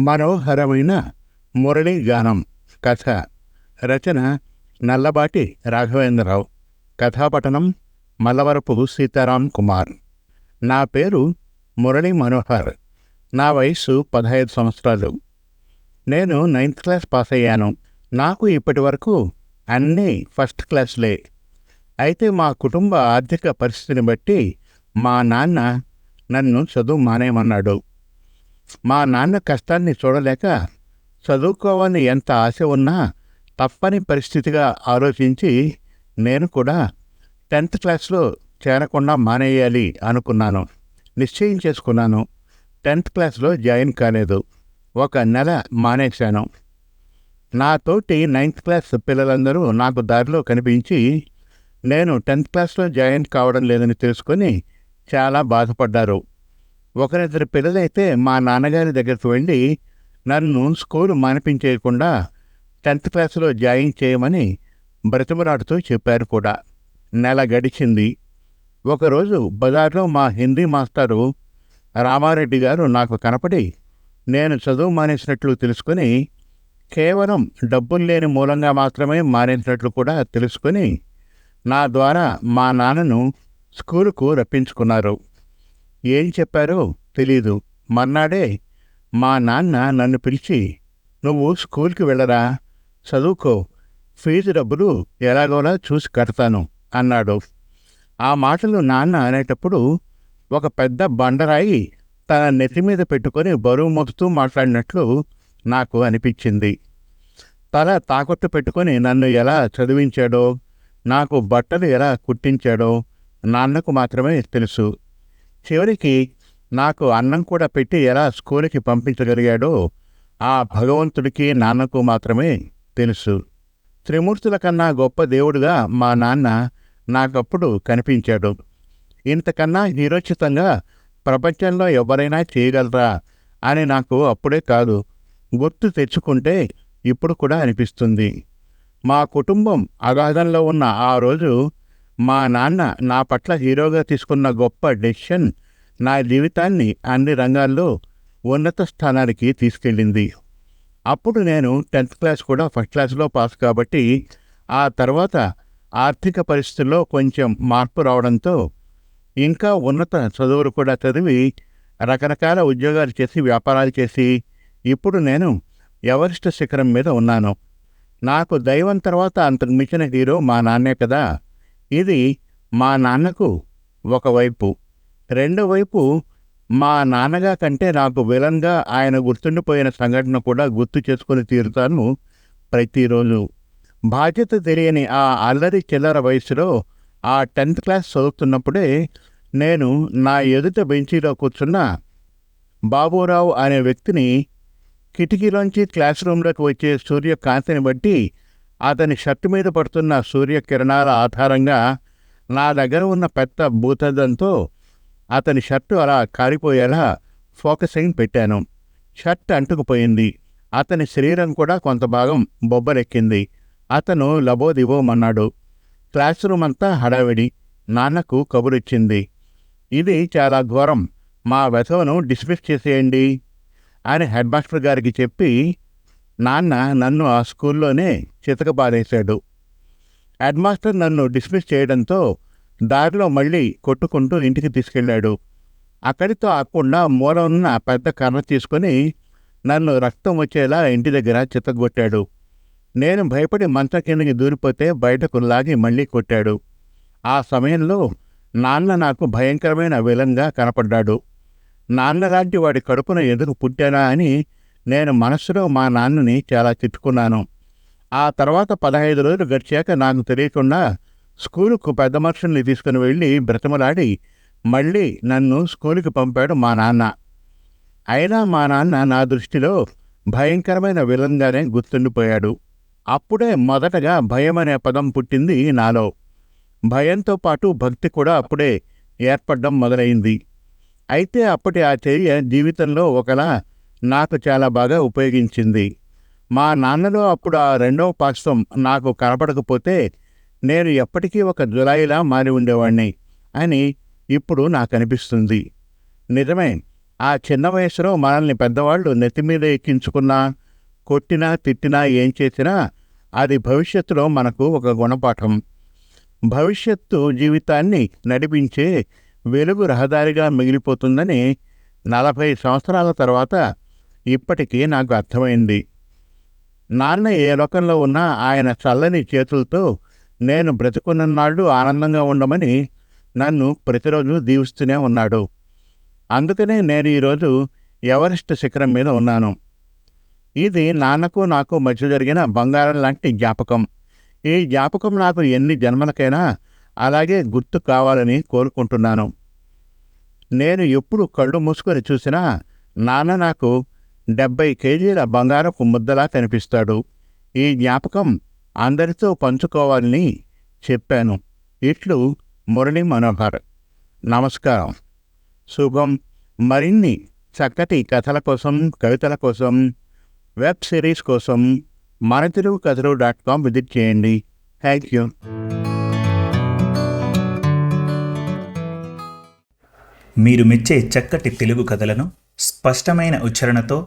మనోహరమైన మురళీ గానం కథ రచన నల్లబాటి రాఘవేంద్రరావు. కథాపఠనం మల్లవరపు సీతారాం కుమార్. నా పేరు మురళీ మనోహర్. నా వయస్సు పదహైదు సంవత్సరాలు. నేను నైన్త్ క్లాస్ పాస్ అయ్యాను. నాకు ఇప్పటి వరకు అన్నీ ఫస్ట్ క్లాస్లే. అయితే మా కుటుంబ ఆర్థిక పరిస్థితిని బట్టి మా నాన్న నన్ను చదువు మానేయమన్నాడు. మా నాన్న కష్టాన్ని చూడలేక చదువుకోవాలని ఎంత ఆశ ఉన్నా తప్పని పరిస్థితిగా ఆలోచించి నేను కూడా టెన్త్ క్లాస్లో చేరకుండా మానేయాలి అనుకున్నాను. నిశ్చయం చేసుకున్నాను. టెన్త్ క్లాస్లో జాయిన్ కాలేదు. ఒక నెల మానేశాను. నాతోటి నైన్త్ క్లాస్ పిల్లలందరూ నాకు దారిలో కనిపించి నేను టెన్త్ క్లాస్లో జాయిన్ కావడం లేదని తెలుసుకొని చాలా బాధపడ్డారు. ఒకరిద్దరు పిల్లలైతే మా నాన్నగారి దగ్గరికి వెళ్ళి నన్ను స్కూల్ మానిపించేయకుండా టెన్త్ క్లాస్లో జాయిన్ చేయమని బ్రతిమరాడుతూ చెప్పారు కూడా. నెల గడిచింది. ఒకరోజు బజార్లో మా హిందీ మాస్టారు రామారెడ్డి గారు నాకు కనపడి నేను చదువు మానేసినట్లు తెలుసుకొని కేవలం డబ్బులు లేని మూలంగా మాత్రమే మానేసినట్లు కూడా తెలుసుకొని నా ద్వారా మా నాన్నను స్కూలుకు రప్పించుకున్నారు. ఏం చెప్పారో తెలీదు. మర్నాడే మా నాన్న నన్ను పిలిచి నువ్వు స్కూల్కి వెళ్ళరా? చదువుకో. ఫీజు డబ్బులు ఎలాగోలా చూసి కడతాను అన్నాడు. ఆ మాటలు నాన్న అనేటప్పుడు ఒక పెద్ద బండరాయి తన నెత్తి మీద పెట్టుకొని బరువు మోపుతూ మాట్లాడినట్లు నాకు అనిపించింది. తల తాకట్టు పెట్టుకొని నన్ను ఎలా చదివించాడో నాకు బట్టలు ఎలా కుట్టించాడో నాన్నకు మాత్రమే తెలుసు. చివరికి నాకు అన్నం కూడా పెట్టి ఎలా స్కూల్కి పంపించగలిగాడో ఆ భగవంతుడికి నాన్నకు మాత్రమే తెలుసు. త్రిమూర్తుల కన్నా గొప్ప దేవుడుగా మా నాన్న నాకప్పుడు కనిపించాడు. ఇంతకన్నా నిరోచితంగా ప్రపంచంలో ఎవరైనా చేయగలరా అని నాకు అప్పుడే కాదు గుర్తు తెచ్చుకుంటే ఇప్పుడు కూడా అనిపిస్తుంది. మా కుటుంబం అగాధంలో ఉన్న ఆ రోజు మా నాన్న నా పట్ల హీరోగా తీసుకున్న గొప్ప డెసిషన్ నా జీవితాన్ని అన్ని రంగాల్లో ఉన్నత స్థానానికి తీసుకెళ్ళింది. అప్పుడు నేను టెన్త్ క్లాస్ కూడా ఫస్ట్ క్లాస్లో పాస్ కాబట్టి ఆ తర్వాత ఆర్థిక పరిస్థితుల్లో కొంచెం మార్పు రావడంతో ఇంకా ఉన్నత చదువులు కూడా చదివి రకరకాల ఉద్యోగాలు చేసి వ్యాపారాలు చేసి ఇప్పుడు నేను ఎవరెస్ట్ శిఖరం మీద ఉన్నాను. నాకు దైవం తర్వాత అంతకు మించిన హీరో మా నాన్నే కదా. ఇది మా నాన్నకు ఒకవైపు రెండో వైపు మా నాన్నగా కంటే నాకు విలన్గా ఆయన గుర్తుండిపోయిన సంఘటన కూడా గుర్తు చేసుకుని తీరుతాను ప్రతిరోజు. బాధ్యత తెలియని ఆ అల్లరి చిల్లర వయసులో ఆ టెన్త్ క్లాస్ చదువుతున్నప్పుడే నేను నా ఎదుట బెంచీలో కూర్చున్న బాబురావు అనే వ్యక్తిని కిటికీలోంచి క్లాస్ రూమ్లోకి వచ్చే సూర్యకాంతిని బట్టి అతని షర్టు మీద పడుతున్న సూర్యకిరణాల ఆధారంగా నా దగ్గర ఉన్న పెద్ద భూతద్దంతో అతని షర్టు అలా కారిపోయేలా ఫోకసింగ్ పెట్టాను. షర్ట్ అంటుకుపోయింది. అతని శరీరం కూడా కొంత భాగం బొబ్బరెక్కింది అతను లబోదివోమన్నాడు క్లాస్ రూమ్ అంతా హడావిడి. నాన్నకు కబురిచ్చింది. ఇది చాలా ఘోరం. మా వెధవను డిస్మిస్ చేసేయండి అని హెడ్ మాస్టర్ గారికి చెప్పి నాన్న నన్ను ఆ స్కూల్లోనే చితకబారేశాడు హెడ్ మాస్టర్ నన్ను డిస్మిస్ చేయడంతో దారిలో మళ్ళీ కొట్టుకుంటూ ఇంటికి తీసుకెళ్ళాడు. అక్కడితో ఆకుండా మూల ఉన్న పెద్ద కర్ర తీసుకొని నన్ను రక్తం వచ్చేలా ఇంటి దగ్గర చితగొట్టాడు నేను భయపడి మంచం కిందకి దూరిపోతే బయటకు లాగి మళ్ళీ కొట్టాడు. ఆ సమయంలో నాన్న నాకు భయంకరమైన విలంగా కనపడ్డాడు. నాన్నలాంటి వాడి కడుపున ఎదురు పుట్టానా అని నేను మనసులో మా నాన్నని చాలా తిట్టుకున్నాను. ఆ తర్వాత పదహైదు రోజులు గడిచాక నాకు తెలియకుండా స్కూలుకు పెద్ద మనుషుల్ని తీసుకుని వెళ్ళి బ్రతమలాడి మళ్ళీ నన్ను స్కూలుకి పంపాడు మా నాన్న. అయినా మా నాన్న నా దృష్టిలో భయంకరమైన విలంగానే గుర్తుండిపోయాడు. అప్పుడే మొదటగా భయం అనే పదం పుట్టింది నాలో. భయంతో పాటు భక్తి కూడా అప్పుడే ఏర్పడడం మొదలైంది. అయితే అప్పటి ఆ చర్య జీవితంలో ఒకలా నాకు చాలా బాగా ఉపయోగించింది. మా నాన్నలో అప్పుడు ఆ రెండవ పాశ్వం నాకు కనపడకపోతే నేను ఎప్పటికీ ఒక జులాయిలా మారి ఉండేవాణ్ణి అని ఇప్పుడు నాకు అనిపిస్తుంది. నిజమే ఆ చిన్న వయసులో మనల్ని పెద్దవాళ్ళు నెత్తి మీద ఎక్కించుకున్నా కొట్టినా తిట్టినా ఏం చేసినా అది భవిష్యత్తులో మనకు ఒక గుణపాఠం. భవిష్యత్తు జీవితాన్ని నడిపించే వెలుగు రహదారిగా మిగిలిపోతుందని నలభై సంవత్సరాల తర్వాత ఇప్పటికీ నాకు అర్థమైంది. నాన్న ఏ లోకంలో ఉన్నా ఆయన చల్లని చేతులతో నేను బ్రతుకున్ననాళ్ళు ఆనందంగా ఉండమని నన్ను ప్రతిరోజు దీవిస్తూనే ఉన్నాడు. అందుకనే నేను ఈరోజు ఎవరెస్ట్ శిఖరం మీద ఉన్నాను. ఇది నాన్నకు నాకు మధ్య జరిగిన బంగారం లాంటి జ్ఞాపకం. ఈ జ్ఞాపకం నాకు ఎన్ని జన్మలకైనా అలాగే గుర్తు కావాలని కోరుకుంటున్నాను. నేను ఎప్పుడు కళ్ళు మూసుకొని చూసినా నాన్న నాకు డెబ్బై కేజీల బంగారపు ముద్దలా కనిపిస్తాడు. ఈ జ్ఞాపకం అందరితో పంచుకోవాలని చెప్పాను. ఇట్లు మురళీ మనోహర్. నమస్కారం. శుభం. మరిన్ని చక్కటి కథల కోసం కవితల కోసం వెబ్ సిరీస్ కోసం మన తెలుగు కథలు డాట్ కామ్ విజిట్ చేయండి. Thank you. మీరు మెచ్చే చక్కటి తెలుగు కథలను స్పష్టమైన ఉచ్చారణతో